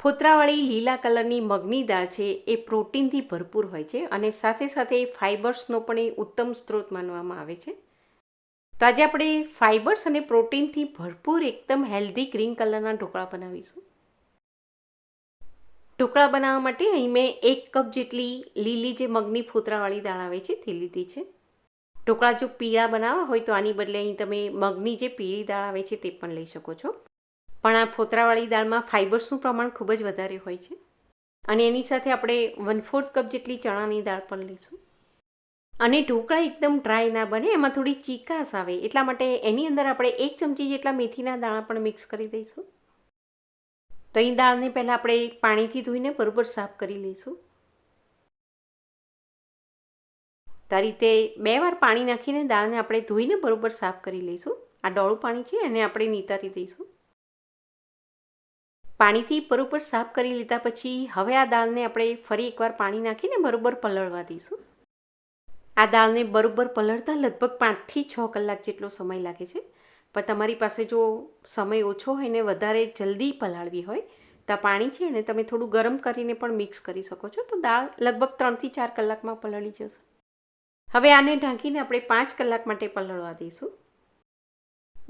ફોતરાવાળી લીલા કલરની મગની દાળ છે, એ પ્રોટીનથી ભરપૂર હોય છે અને સાથે સાથે એ ફાઇબર્સનો પણ એ ઉત્તમ સ્ત્રોત માનવામાં આવે છે. તો આજે આપણે ફાઇબર્સ અને પ્રોટીનથી ભરપૂર એકદમ હેલ્ધી ગ્રીન કલરના ઢોકળા બનાવીશું. ઢોકળા બનાવવા માટે અહીં મેં એક કપ જેટલી લીલી જે મગની ફોતરાવાળી દાળ આવે છે, તે લીધી છે. ઢોકળા જો પીળા બનાવવા હોય તો આની બદલે અહીં તમે મગની જે પીળી દાળ આવે છે, તે પણ લઈ શકો છો. પણ આ ફોતરાવાળી દાળમાં ફાઇબર્સનું પ્રમાણ ખૂબ જ વધારે હોય છે. અને એની સાથે આપણે વન ફોર્થ કપ જેટલી ચણાની દાળ પણ લઈશું. અને ઢોકળા એકદમ ડ્રાય ના બને, એમાં થોડી ચીકાશ આવે. એટલા માટે એની અંદર આપણે એક ચમચી જેટલા મેથીના દાણા પણ મિક્સ કરી દઈશું. તો અહીં દાળને પહેલાં આપણે પાણીથી ધોઈને બરોબર સાફ કરી લઈશું. તો આ રીતે બે વાર પાણી નાખીને દાળને આપણે ધોઈને બરોબર સાફ કરી લઈશું. આ ડોળું પાણી છે એને આપણે નિતારી દઈશું. પાણીથી બરોબર સાફ કરી લીધા પછી હવે આ દાળને આપણે ફરી એકવાર પાણી નાખીને બરોબર પલળવા દઈશું. આ દાળને બરોબર પલળતા લગભગ પાંચથી છ કલાક જેટલો સમય લાગે છે. પણ તમારી પાસે જો સમય ઓછો હોય ને વધારે જલ્દી પલાળવી હોય, તો પાણી છે એને તમે થોડું ગરમ કરીને પણ મિક્સ કરી શકો છો. તો દાળ લગભગ ત્રણથી ચાર કલાકમાં પલળી જશે. હવે આને ઢાંકીને આપણે પાંચ કલાક માટે પલળવા દઈશું.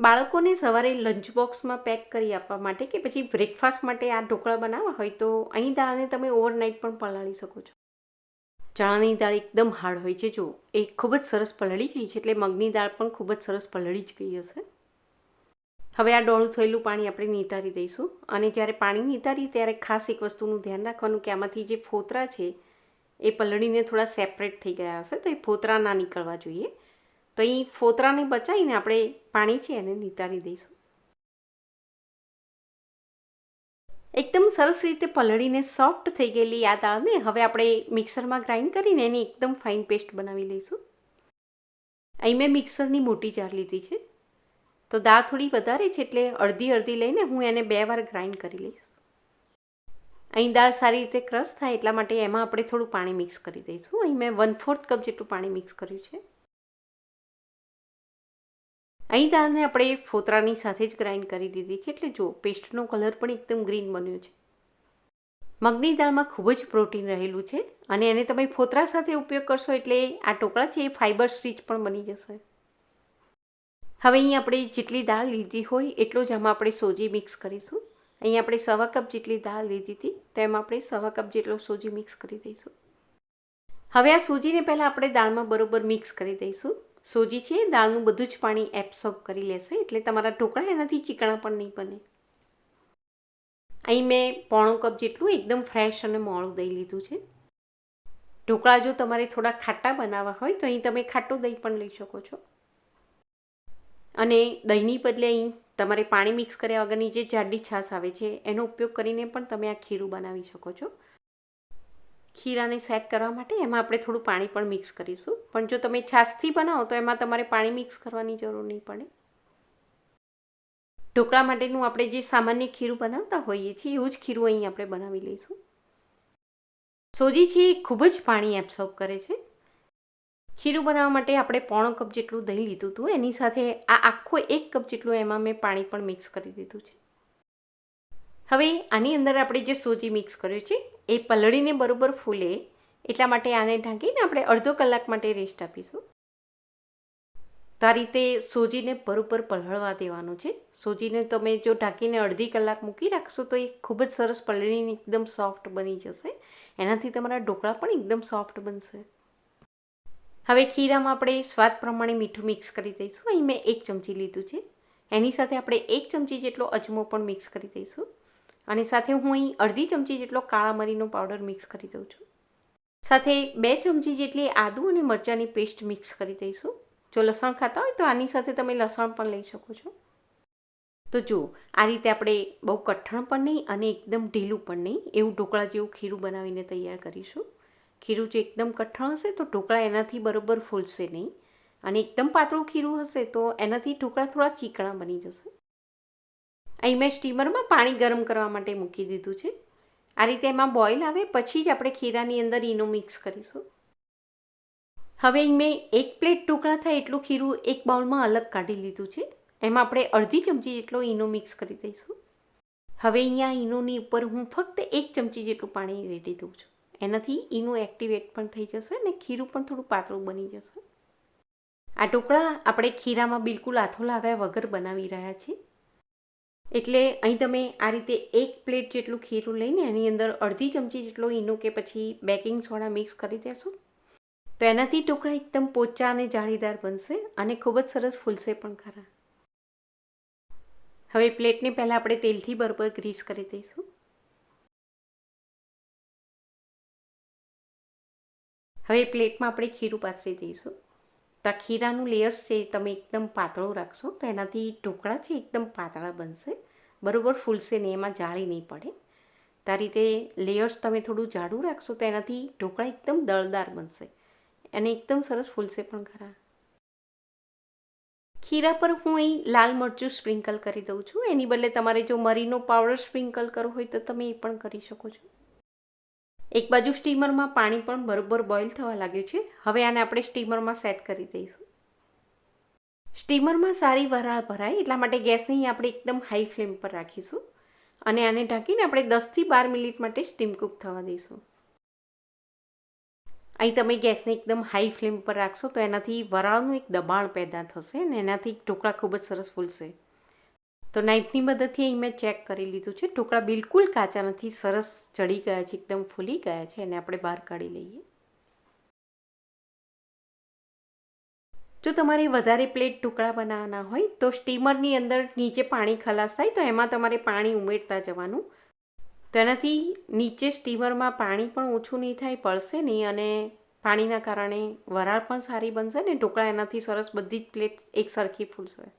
બાળકોને સવારે લંચ બોક્સમાં પેક કરી આપવા માટે કે પછી બ્રેકફાસ્ટ માટે આ ઢોકળા બનાવવા હોય તો અહીં દાળને તમે ઓવરનાઇટ પણ પલાળી શકો છો. ચણાની દાળ એકદમ હાર્ડ હોય છે. જો, એ ખૂબ જ સરસ પલળી ગઈ છે એટલે મગની દાળ પણ ખૂબ જ સરસ પલળી જ ગઈ હશે. હવે આ ડોળું થયેલું પાણી આપણે નિતારી દઈશું અને જ્યારે પાણી નિતારી ત્યારે ખાસ એક વસ્તુનું ધ્યાન રાખવાનું કે આમાંથી જે ફોતરા છે, એ પલળીને થોડા સેપરેટ થઈ ગયા હશે તો એ ફોતરા ના નીકળવા જોઈએ. તો અહીં ફોતરાને બચાવીને આપણે પાણી છે એને નિતારી દઈશું. એકદમ સરસ રીતે પલળીને સોફ્ટ થઈ ગયેલી આ દાળને હવે આપણે મિક્સરમાં ગ્રાઇન્ડ કરીને એની એકદમ ફાઇન પેસ્ટ બનાવી લઈશું. અહીં મેં મિક્સરની મોટી જાર લીધી છે. તો દાળ થોડી વધારે છે એટલે અડધી અડધી લઈને હું એને બે વાર ગ્રાઇન્ડ કરી લઈશ. અહીં દાળ સારી રીતે ક્રશ થાય એટલા માટે એમાં આપણે થોડું પાણી મિક્સ કરી દઈશું. અહીં મેં વન ફોર્થ કપ જેટલું પાણી મિક્સ કર્યું છે. અહીં દાળને આપણે ફોતરાની સાથે જ ગ્રાઇન્ડ કરી દીધી છે. એટલે જો પેસ્ટનો કલર પણ એકદમ ગ્રીન બન્યો છે. મગની દાળમાં ખૂબ જ પ્રોટીન રહેલું છે અને એને તમે ફોતરા સાથે ઉપયોગ કરશો એટલે આ ટોકળા છે એ ફાઇબર સ્ટીચ પણ બની જશે. હવે અહીં આપણે જેટલી દાળ લીધી હોય એટલો જ આમાં આપણે સોજી મિક્સ કરીશું. અહીં આપણે સવા કપ જેટલી દાળ લીધી હતી તેમાં આપણે સવા કપ જેટલો સોજી મિક્સ કરી દઈશું. હવે આ સોજીને પહેલાં આપણે દાળમાં બરોબર મિક્સ કરી દઈશું. સોજી છે, દાળનું બધું જ પાણી એબ્સોર્બ કરી લેશે, એટલે તમારા ઢોકળા એનાથી ચીકણા પણ નહીં બને. અહીં મેં પોણો કપ જેટલું એકદમ ફ્રેશ અને મોળું દહીં લીધું છે. ઢોકળા જો તમારે થોડા ખાટા બનાવવા હોય, તો અહીં તમે ખાટું દહીં પણ લઈ શકો છો. અને દહીંની બદલે અહીં તમારે પાણી મિક્સ કર્યા વગરની જે જાડી છાશ આવે છે, એનો ઉપયોગ કરીને પણ તમે આ ખીરું બનાવી શકો છો. ખીરાને સેટ કરવા માટે એમાં આપણે થોડું પાણી પણ મિક્સ કરીશું. પણ જો તમે છાશથી બનાવો તો એમાં તમારે પાણી મિક્સ કરવાની જરૂર નહીં પડે. ઢોકળા માટેનું આપણે જે સામાન્ય ખીરું બનાવતા હોઈએ છીએ, એવું જ ખીરું અહીં આપણે બનાવી લઈશું. સોજી છે એ ખૂબ જ પાણી એબ્સોર્બ કરે છે. ખીરું બનાવવા માટે આપણે પોણો કપ જેટલું દહીં લીધું હતું, એની સાથે આ આખો એક કપ જેટલું એમાં મેં પાણી પણ મિક્સ કરી દીધું છે. હવે આની અંદર આપણે જે સોજી મિક્સ કર્યું છે, એ પલળીને બરોબર ફૂલે, એટલા માટે આને ઢાંકીને આપણે અડધો કલાક માટે રેસ્ટ આપીશું. તો આ રીતે સોજીને બરોબર પલળવા દેવાનું છે. સોજીને તમે જો ઢાંકીને અડધી કલાક મૂકી રાખશો, તો એ ખૂબ જ સરસ પલળીને એકદમ સોફ્ટ બની જશે. એનાથી તમારા ઢોકળા પણ એકદમ સોફ્ટ બનશે. હવે ખીરામાં આપણે સ્વાદ પ્રમાણે મીઠું મિક્સ કરી દઈશું. અહીં મેં એક ચમચી લીધું છે. એની સાથે આપણે એક ચમચી જેટલો અજમો પણ મિક્સ કરી દઈશું. અને સાથે હું અહીં અડધી ચમચી જેટલો કાળા મરીનો પાવડર મિક્સ કરી દઉં છું. સાથે બે ચમચી જેટલી આદુ અને મરચાંની પેસ્ટ મિક્સ કરી દઈશું. જો લસણ ખાતા હોય તો આની સાથે તમે લસણ પણ લઈ શકો છો. તો જુઓ આ રીતે આપણે બહુ કઠણ પણ નહીં અને એકદમ ઢીલું પણ નહીં, એવું ઢોકળા જેવું ખીરું બનાવીને તૈયાર કરીશું. ખીરું જો એકદમ કઠણ હશે તો ઢોકળા એનાથી બરોબર ફૂલશે નહીં. અને એકદમ પાતળું ખીરું હશે તો એનાથી ઢોકળા થોડા ચીકણા બની જશે. અહીં મેં સ્ટીમરમાં પાણી ગરમ કરવા માટે મૂકી દીધું છે. આ રીતે એમાં બોઇલ આવે, પછી જ આપણે ખીરાની અંદર ઈનો મિક્સ કરીશું. હવે અહીં મેં એક પ્લેટ ટુકડા થાય એટલું ખીરું એક બાઉલમાં અલગ કાઢી લીધું છે. એમાં આપણે અડધી ચમચી જેટલો ઈનો મિક્સ કરી દઈશું. હવે અહીંયા ઈનોની ઉપર હું ફક્ત એક ચમચી જેટલું પાણી રેડી દઉં છું. એનાથી ઈનું એક્ટિવેટ પણ થઈ જશે અને ખીરું પણ થોડું પાતળું બની જશે. આ ટુકડા આપણે ખીરામાં બિલકુલ આથો લાવ્યા વગર બનાવી રહ્યા છીએ. એટલે અહીં તમે આ રીતે એક પ્લેટ જેટલું ખીરું લઈને એની અંદર અડધી ચમચી જેટલો ઈનો કે પછી બેકિંગ સોડા મિક્સ કરી દેશો. તો એનાથી ટુકડા એકદમ પોચા અને જાળીદાર બનશે અને ખૂબ જ સરસ ફૂલશે પણ ખરા. હવે પ્લેટને પહેલાં આપણે તેલથી બરોબર ગ્રીસ કરી દઈશું. હવે પ્લેટમાં આપણે ખીરું પાથરી દઈશું. તો ખીરાનું લેયર્સ છે તમે એકદમ પાતળું રાખશો તો એનાથી ઢોકળા છે એકદમ પાતળા બનશે. બરાબર ફૂલશે ને એમાં જાળી નહીં પડે. તો રીતે લેયર્સ તમે થોડું જાડું રાખશો તો એનાથી ઢોકળા એકદમ દળદાર બનશે. અને એકદમ સરસ ફૂલશે પણ ખરા. ખીરા પર હું અહીં લાલ મરચું સ્પ્રિંકલ કરી દઉં છું. એની બદલે તમારે જો મરીનો પાવડર સ્પ્રિંકલ કરવો હોય તો તમે એ પણ કરી શકો છો. એક બાજુ સ્ટીમરમાં પાણી પણ બરોબર બોઇલ થવા લાગ્યું છે. હવે આને આપણે સ્ટીમરમાં સેટ કરી દઈશું. સ્ટીમરમાં સારી વરાળ ભરાય એટલા માટે ગેસની આપણે એકદમ હાઈ ફ્લેમ પર રાખીશું. અને આને ઢાંકીને આપણે દસથી બાર મિનિટ માટે સ્ટીમ કૂક થવા દઈશું. અહીં તમે ગેસને એકદમ હાઈ ફ્લેમ પર રાખશો તો એનાથી વરાળનું એક દબાણ પેદા થશે અને એનાથી ઢોકળા ખૂબ જ સરસ ફૂલશે. તો નાઇફની મદદથી અહીં મેં ચેક કરી લીધું છે. ઢોકળા બિલકુલ કાચા નથી, સરસ ચડી ગયા છે, એકદમ ફૂલી ગયા છે, એને આપણે બહાર કાઢી લઈએ. જો તમારે વધારે પ્લેટ ટુકડા બનાવવાના હોય તો સ્ટીમરની અંદર નીચે પાણી ખલાસ થાય તો એમાં તમારે પાણી ઉમેરતા જવાનું. તેનાથી નીચે સ્ટીમરમાં પાણી પણ ઓછું નહીં થાય, પડશે નહીં અને પાણીના કારણે વરાળ પણ સારી બનશે ને ઢોકળા એનાથી સરસ બધી જ પ્લેટ એક સરખી ફૂલશે.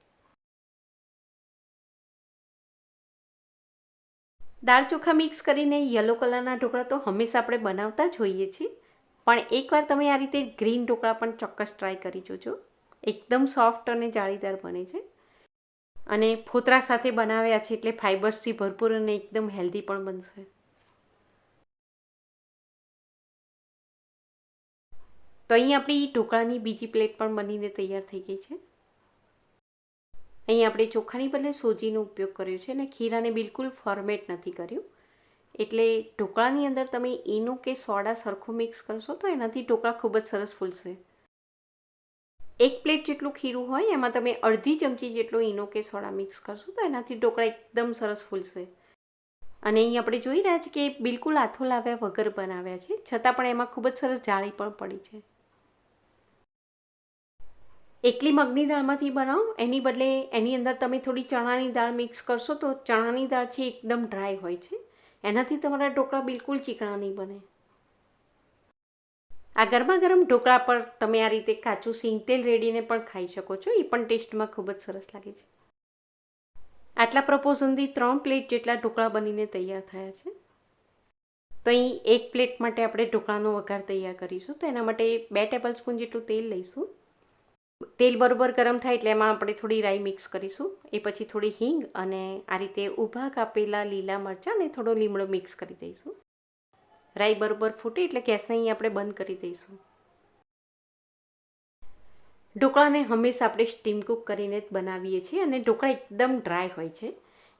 દાળ ચોખા મિક્સ કરીને યલો કલરના ઢોકળા તો હંમેશા આપણે બનાવતા જ હોઈએ છીએ. પણ એકવાર તમે આ રીતે ગ્રીન ઢોકળા પણ ચોક્કસ ટ્રાય કરી જોજો. એકદમ સોફ્ટ અને જાળીદાર બને છે. અને ફોતરા સાથે બનાવ્યા છે એટલે ફાઇબર્સથી ભરપૂર અને એકદમ હેલ્ધી પણ બનશે. તો અહીં આપણી ઢોકળાની બીજી પ્લેટ પણ બનીને તૈયાર થઈ ગઈ છે. અહીં આપણે ચોખાની બદલે સોજીનો ઉપયોગ કર્યો છે અને ખીરાને બિલકુલ ફોર્મેટ નથી કર્યું. એટલે ઢોકળાની અંદર તમે ઈનું કે સોડા સરખું મિક્સ કરશો તો એનાથી ઢોકળા ખૂબ જ સરસ ફૂલશે. એક પ્લેટ જેટલું ખીરું હોય, એમાં તમે અડધી ચમચી જેટલો ઈનો કે સોડા મિક્સ કરશો તો એનાથી ઢોકળા એકદમ સરસ ફૂલશે. અને અહીં આપણે જોઈ રહ્યા છીએ કે બિલકુલ આથો લાવ્યા વગર બનાવ્યા છે, છતાં પણ એમાં ખૂબ જ સરસ જાળી પણ પડી છે. એકલી મગની દાળમાંથી બનાવો. એની બદલે એની અંદર તમે થોડી ચણાની દાળ મિક્સ કરશો તો ચણાની દાળ છે એકદમ ડ્રાય હોય છે. એનાથી તમારા ઢોકળા બિલકુલ ચીકણા નહીં બને. આ ગરમા ગરમ ઢોકળા પર તમે આ રીતે કાચું સિંગ તેલ રેડીને પણ ખાઈ શકો છો. એ પણ ટેસ્ટમાં ખૂબ જ સરસ લાગે છે. આટલા પ્રપોઝનથી ત્રણ પ્લેટ જેટલા ઢોકળા બનીને તૈયાર થયા છે. તો અહીં એક પ્લેટ માટે આપણે ઢોકળાનો વઘાર તૈયાર કરીશું. તો એના માટે બે ટેબલ સ્પૂન જેટલું તેલ લઈશું. તેલ બરોબર ગરમ થાય એટલે એમાં આપણે થોડી રાઈ મિક્સ કરીશું. એ પછી થોડી હિંગ અને આ રીતે ઊભા કાપેલા લીલા મરચાં અને થોડો લીમડો મિક્સ કરી દઈશું. રાઈ બરોબર ફૂટે એટલે ગેસને અહીં આપણે બંધ કરી દઈશું. ઢોકળાને હંમેશા આપણે સ્ટીમ કુક કરીને જ બનાવીએ છીએ અને ઢોકળા એકદમ ડ્રાય હોય છે.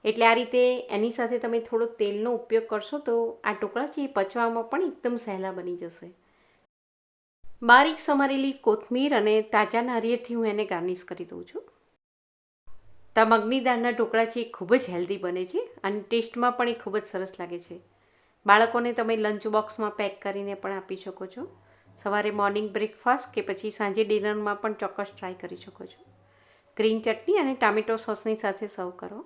એટલે આ રીતે એની સાથે તમે થોડો તેલનો ઉપયોગ કરશો તો આ ઢોકળા છે એ પચવામાં પણ એકદમ સહેલા બની જશે. બારીક સમારેલી કોથમીર અને તાજા નારિયેળથી હું એને ગાર્નિશ કરી દઉં છું. તા મગની દાળના ઢોકળા છે એ ખૂબ જ હેલ્ધી બને છે અને ટેસ્ટમાં પણ એ ખૂબ જ સરસ લાગે છે. બાળકોને તમે લંચ બોક્સમાં પેક કરીને પણ આપી શકો છો. સવારે મોર્નિંગ બ્રેકફાસ્ટ કે પછી સાંજે ડિનરમાં પણ ચોક્કસ ટ્રાય કરી શકો છો. ગ્રીન ચટણી અને ટામેટો સોસની સાથે સર્વ કરો.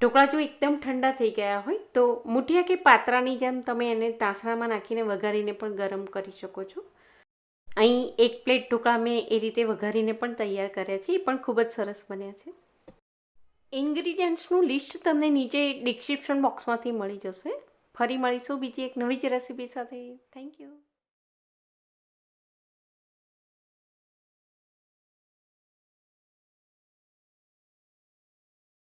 ઢોકળા જો એકદમ ઠંડા થઈ ગયા હોય તો મુઠિયા કે પાત્રાની જેમ તમે એને તાસણામાં નાખીને વઘારીને પણ ગરમ કરી શકો છો. અહીં એક પ્લેટ ઢોકળા મેં એ રીતે વઘારીને પણ તૈયાર કર્યા છે, એ પણ ખૂબ જ સરસ બન્યા છે. ઇન્ગ્રીડિયન્ટ્સનું લિસ્ટ તમને નીચે ડિસ્ક્રિપ્શન બોક્સમાંથી મળી જશે. ફરી મળીશું બીજી એક નવી જ રેસીપી સાથે. Thank you